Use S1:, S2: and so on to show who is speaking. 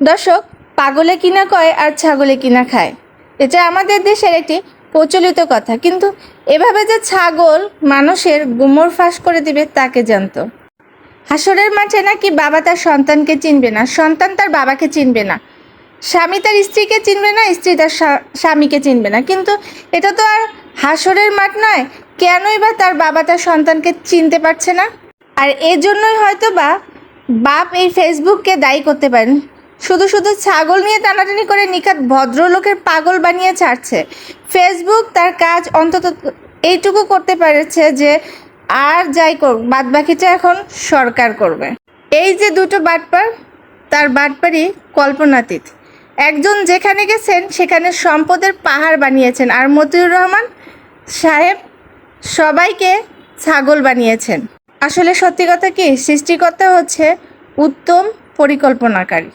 S1: দর্শক, পাগলে কিনা কয় আর ছাগলে কিনা খায়? এটা আমাদের দেশের একটি প্রচলিত কথা, কিন্তু এভাবে যে ছাগল মানুষের গুমর ফাঁস করে দিবে তাকে জানতো? হাসরের মাঠে নাকি বাবা তার সন্তানকে চিনবে না? সন্তান তার বাবাকে চিনবে না। স্বামী তার স্ত্রীকে চিনবে না, স্ত্রী তার স্বামীকে চিনবে না। কিন্তু এটা তো আর হাসরের মাঠ নয়, কেনই বা তার বাবা তার সন্তানকে চিনতে পারছে না? আর এই জন্যই হয়তো বা বাপ এই ফেসবুককে দায়ী করতে পারেন। শুধু শুধু ছাগল নিয়ে টানাটানি করে নিখাত ভদ্রলোকের পাগল বানিয়ে ছাড়ছে। ফেসবুক তার কাজ অন্তত এইটুকু করতে পেরেছে যে আর যাই করুক বাদ বাকিটা এখন সরকার করবে। এই যে দুটো বাটপার, তার বাটপারই কল্পনাতীত। একজন যেখানে গেছেন, সেখানে সম্পদের পাহাড় বানিয়েছেন। আর মতিউর রহমান সাহেব সবাইকে ছাগল বানিয়েছেন। আসলে সত্যি কথা কি, সৃষ্টিকর্তা হচ্ছে উত্তম পরিকল্পনাকারী।